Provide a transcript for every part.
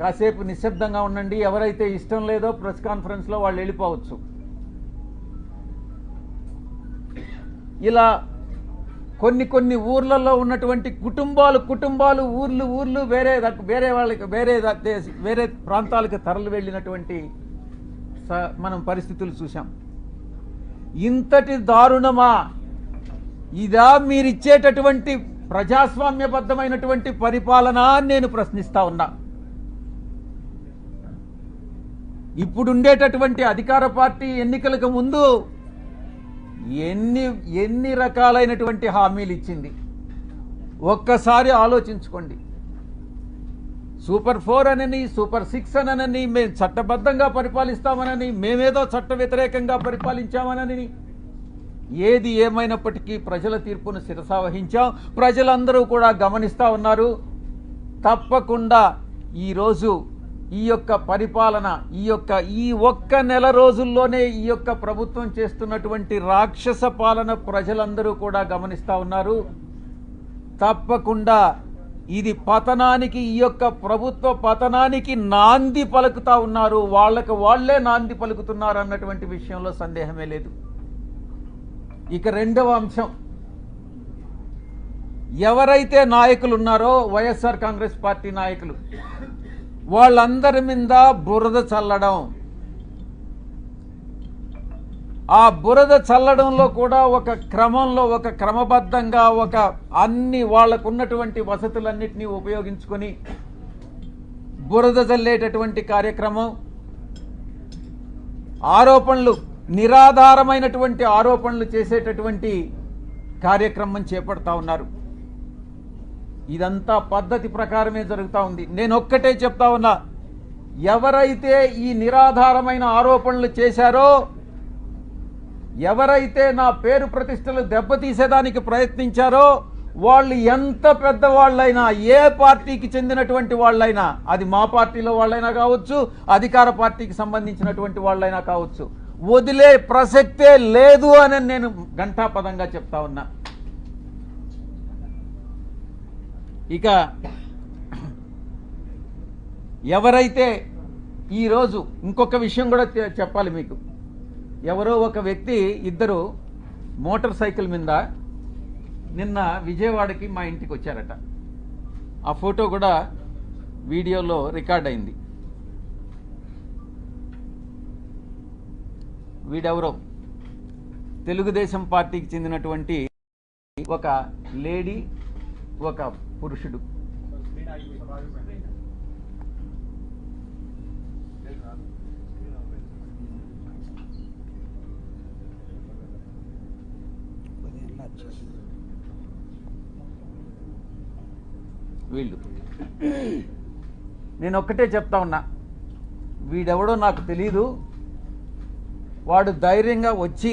కాసేపు నిశ్శబ్దంగా ఉండండి. ఎవరైతే ఇష్టం లేదో ప్రెస్ కాన్ఫరెన్స్లో వాళ్ళు వెళ్ళిపోవచ్చు. ఇలా కొన్ని కొన్ని ఊర్లలో ఉన్నటువంటి కుటుంబాలు కుటుంబాలు ఊర్లు ఊర్లు వేరే వేరే వాళ్ళకి వేరే దేశ- వేరే ప్రాంతాలకు తరలి వెళ్ళినటువంటి స- మనం పరిస్థితులు చూసాం ఇంతటి దారుణమా? ఇదా మీరిచ్చేటటువంటి ప్రజాస్వామ్యబద్ధమైనటువంటి పరిపాలన నేను ప్రశ్నిస్తా ఉన్నా. ఇప్పుడుండేటటువంటి అధికార పార్టీ ఎన్నికలకు ముందు ఎన్ని ఎన్ని రకాలైనటువంటి హామీలు ఇచ్చింది? ఒక్కసారి ఆలోచించుకోండి. సూపర్ ఫోర్ అనని సూపర్ సిక్స్ అనని మేము చట్టబద్ధంగా పరిపాలిస్తామనని మేమేదో చట్ట వ్యతిరేకంగా పరిపాలించామనని ఏది ఏమైనప్పటికీ ప్రజల తీర్పును శిరసావహించాం ప్రజలందరూ కూడా గమనిస్తూ ఉన్నారు. తప్పకుండా ఈరోజు ఈ యొక్క పరిపాలన ఈ యొక్క ఈ ఒక్క నెల రోజుల్లోనే ఈ యొక్క ప్రభుత్వం చేస్తున్నటువంటి రాక్షస పాలన ప్రజలందరూ కూడా గమనిస్తూ ఉన్నారు. తప్పకుండా ఇది పతనానికి ఈ యొక్క ప్రభుత్వ పతనానికి నాంది పలుకుతా ఉన్నారు. వాళ్ళకి వాళ్ళే నాంది పలుకుతున్నారు అన్నటువంటి విషయంలో సందేహమే లేదు. ఇక రెండవ అంశం. ఎవరైతే నాయకులు ఉన్నారో వైఎస్ఆర్ కాంగ్రెస్ పార్టీ నాయకులు వాళ్ళందరి మీద బురద చల్లడం. ఆ బురద చల్లడంలో కూడా ఒక క్రమంలో ఒక క్రమబద్ధంగా ఒక అన్ని వాళ్ళకున్నటువంటి వసతులన్నింటినీ ఉపయోగించుకొని బురద చల్లేటటువంటి కార్యక్రమం. ఆరోపణలు నిరాధారమైనటువంటి ఆరోపణలు చేసేటటువంటి కార్యక్రమం చేపడతా ఉన్నారు. ఇదంతా పద్ధతి ప్రకారమే జరుగుతూ ఉంది. నేను ఒక్కటే చెప్తా ఉన్నా ఎవరైతే ఈ నిరాధారమైన ఆరోపణలు చేశారో ఎవరైతే నా పేరు ప్రతిష్టలు దెబ్బతీసేదానికి ప్రయత్నించారో వాళ్ళు ఎంత పెద్దవాళ్ళైనా ఏ పార్టీకి చెందినటువంటి వాళ్ళైనా అది మా పార్టీలో వాళ్ళైనా కావచ్చు అధికార పార్టీకి సంబంధించినటువంటి వాళ్ళైనా కావచ్చు వదిలే ప్రసక్తే లేదు అని నేను ఘంటాపదంగా చెప్తా ఉన్నా. ఇక ఎవరైతే ఈరోజు ఇంకొక విషయం కూడా చెప్పాలి మీకు. ఎవరో ఒక వ్యక్తి ఇద్దరు మోటార్ సైకిల్ మీద నిన్న విజయవాడకి మా ఇంటికి వచ్చారట. ఆ ఫోటో కూడా వీడియోలో రికార్డ్ అయింది. వీడెవరో? తెలుగుదేశం పార్టీకి చెందినటువంటి ఒక లేడీ ఒక పురుషుడు. వీళ్ళు. నేను ఒక్కటే చెప్తా ఉన్నా. వీడెవడో నాకు తెలీదు. వాడు ధైర్యంగా వచ్చి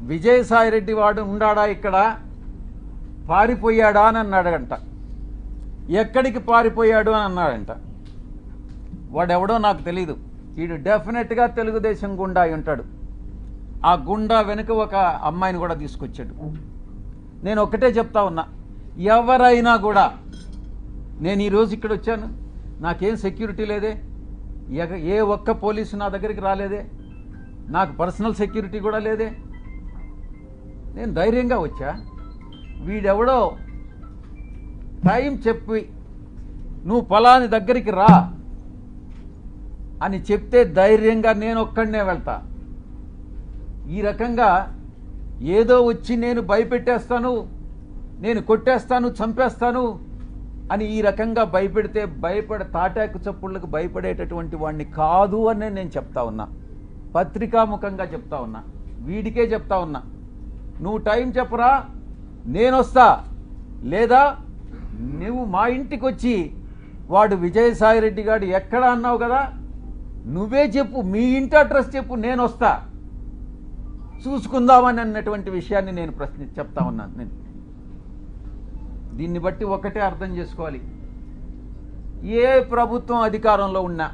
విజయసాయిరెడ్డి వాడు ఉండాడా ఇక్కడ? పారిపోయాడా అని అన్నాడంట. ఎక్కడికి పారిపోయాడు అని అన్నాడంట. వాడెవడో నాకు తెలీదు. వీడు డెఫినెట్గా తెలుగుదేశం గుండా అయి ఉంటాడు. ఆ గుండా వెనుక ఒక అమ్మాయిని కూడా తీసుకొచ్చాడు. నేను ఒక్కటే చెప్తా ఉన్నా. ఎవరైనా కూడా నేను ఈరోజు ఇక్కడ వచ్చాను. నాకేం సెక్యూరిటీ లేదే. ఎగ- ఏ ఒక్క పోలీసు నా దగ్గరికి రాలేదే. నాకు పర్సనల్ సెక్యూరిటీ కూడా లేదే. నేను ధైర్యంగా వచ్చా? వీడెవడో? టైం చెప్పి. నువ్వు పొలాని దగ్గరికి రా. అని చెప్తే ధైర్యంగా నేను ఒక్కడనే వెళ్తా. ఈ రకంగా ఏదో వచ్చి నేను భయపెట్టేస్తాను నేను కొట్టేస్తాను చంపేస్తాను అని ఈ రకంగా భయపెడితే భయపడ తాటాకు చప్పుళ్ళకు భయపడేటటువంటి వాడిని కాదు అని నేను చెప్తా ఉన్నా. పత్రికాముఖంగా చెప్తా ఉన్నా. వీడికే చెప్తా ఉన్నా. నువ్వు టైం చెప్పరా? నేను లేదా నువ్వు మా ఇంటికి వచ్చి వాడు విజయసాయిరెడ్డి గారు ఎక్కడ అన్నావు కదా? నువ్వే చెప్పు మీ ఇంటి అడ్రస్ చెప్పు నేను వస్తా చూసుకుందామని అన్నటువంటి విషయాన్ని నేను ప్రశ్న చెప్తా ఉన్నాను నేను. దీన్ని బట్టి ఒకటే అర్థం చేసుకోవాలి. ఏ ప్రభుత్వం అధికారంలో ఉన్నా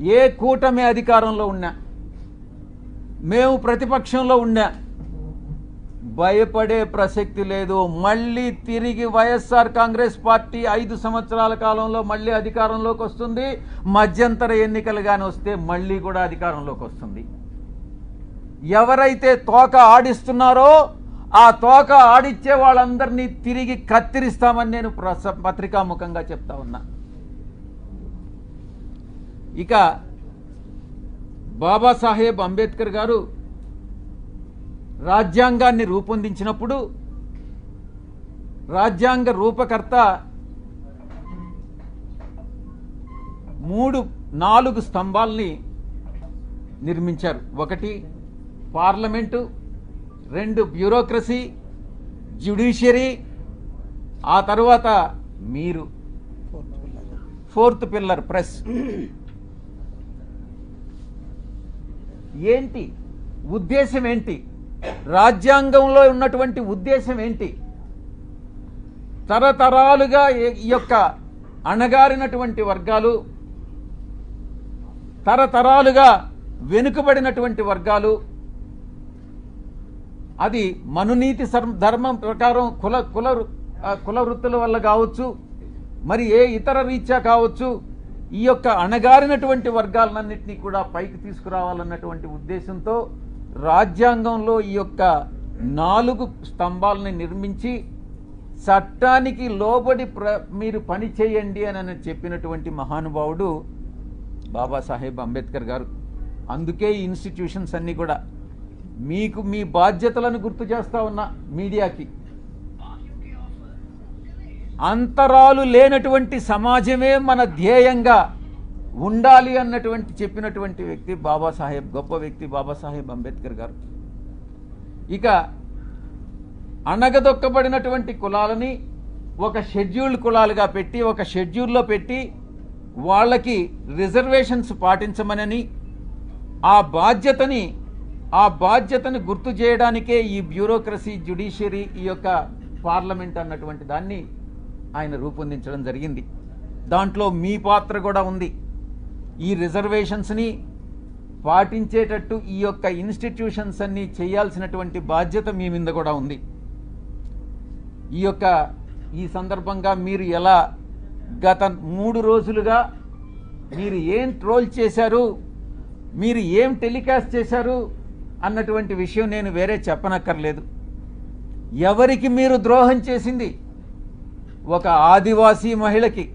ఏ కూటమి అధికారంలో ఉన్నా మేము ప్రతిపక్షంలో ఉన్నా భయపడే ప్రసక్తి లేదు. మళ్ళీ తిరిగి వైఎస్ఆర్ కాంగ్రెస్ పార్టీ ఐదు సంవత్సరాల కాలంలో మళ్ళీ అధికారంలోకి వస్తుంది. మధ్యంతర ఎన్నికలు కానీ వస్తే మళ్ళీ కూడా అధికారంలోకి వస్తుంది. ఎవరైతే తోక ఆడిస్తున్నారో ఆ తోక ఆడిచ్చే వాళ్ళందరినీ తిరిగి కత్తిరిస్తామని నేను ప్రస పత్రికాముఖంగా చెప్తా ఉన్నా. ఇక బాబాసాహెబ్ అంబేద్కర్ గారు రాజ్యాంగాన్ని రూపొందించినప్పుడు రాజ్యాంగ రూపకర్త మూడు నాలుగు స్తంభాల్ని నిర్మించారు. ఒకటి పార్లమెంటు రెండు బ్యూరోక్రసీ జ్యుడిషియరీ ఆ తర్వాత మీరు. Fourth pillar press. ఏంటి? ఉద్దేశం ఏంటి? రాజ్యాంగంలో ఉన్నటువంటి ఉద్దేశం ఏంటి? తరతరాలుగా ఈ- యొక్క అణగారినటువంటి వర్గాలు తరతరాలుగా వెనుకబడినటువంటి వర్గాలు అది మనునీతి ధర్మం ప్రకారం కుల కుల వృ- కుల వృత్తుల వల్ల కావచ్చు మరి ఏ ఇతర రీత్యా కావచ్చు ఈ యొక్క అణగారినటువంటి వర్గాలన్నింటినీ కూడా పైకి తీసుకురావాలన్నటువంటి ఉద్దేశంతో రాజ్యాంగంలో ఈ యొక్క నాలుగు స్తంభాలని నిర్మించి చట్టానికి లోబడి ప్ర మీరు పని చేయండి అని అని చెప్పినటువంటి మహానుభావుడు బాబాసాహెబ్ అంబేద్కర్ గారు. అందుకే ఈ ఇన్స్టిట్యూషన్స్ అన్నీ కూడా. మీకు మీ బాధ్యతలను గుర్తు చేస్తా ఉన్నా మీడియాకి. అంతరాలు లేనటువంటి సమాజమే మన ధ్యేయంగా ఉండాలి అన్నటువంటి చెప్పినటువంటి వ్యక్తి బాబాసాహెబ్ గొప్ప వ్యక్తి బాబాసాహెబ్ అంబేద్కర్ గారు. ఇక అణగదొక్కబడినటువంటి కులాలని ఒక షెడ్యూల్డ్ కులాలుగా పెట్టి ఒక షెడ్యూల్లో పెట్టి వాళ్ళకి రిజర్వేషన్స్ పాటించమనని ఆ బాధ్యతని ఆ బాధ్యతని గుర్తు చేయడానికే ఈ బ్యూరోక్రసీ జ్యుడిషియరీ ఈ యొక్క పార్లమెంట్ అన్నటువంటి దాన్ని ఆయన రూపొందించడం జరిగింది. దాంట్లో మీ పాత్ర కూడా ఉంది. ఈ రిజర్వేషన్స్ని పాటించేటట్టు ఈ యొక్క ఇన్స్టిట్యూషన్స్ అన్ని చేయాల్సినటువంటి బాధ్యత మీ మీద కూడా ఉంది. ఈ యొక్క ఈ సందర్భంగా మీరు ఎలా గత మూడు రోజులుగా మీరు ఏం ట్రోల్ చేశారు మీరు ఏం టెలికాస్ట్ చేశారు అన్నటువంటి విషయం నేను వేరే చెప్పనక్కర్లేదు. ఎవరికి మీరు ద్రోహం చేసింది? ఒక ఆదివాసీ మహిళకి.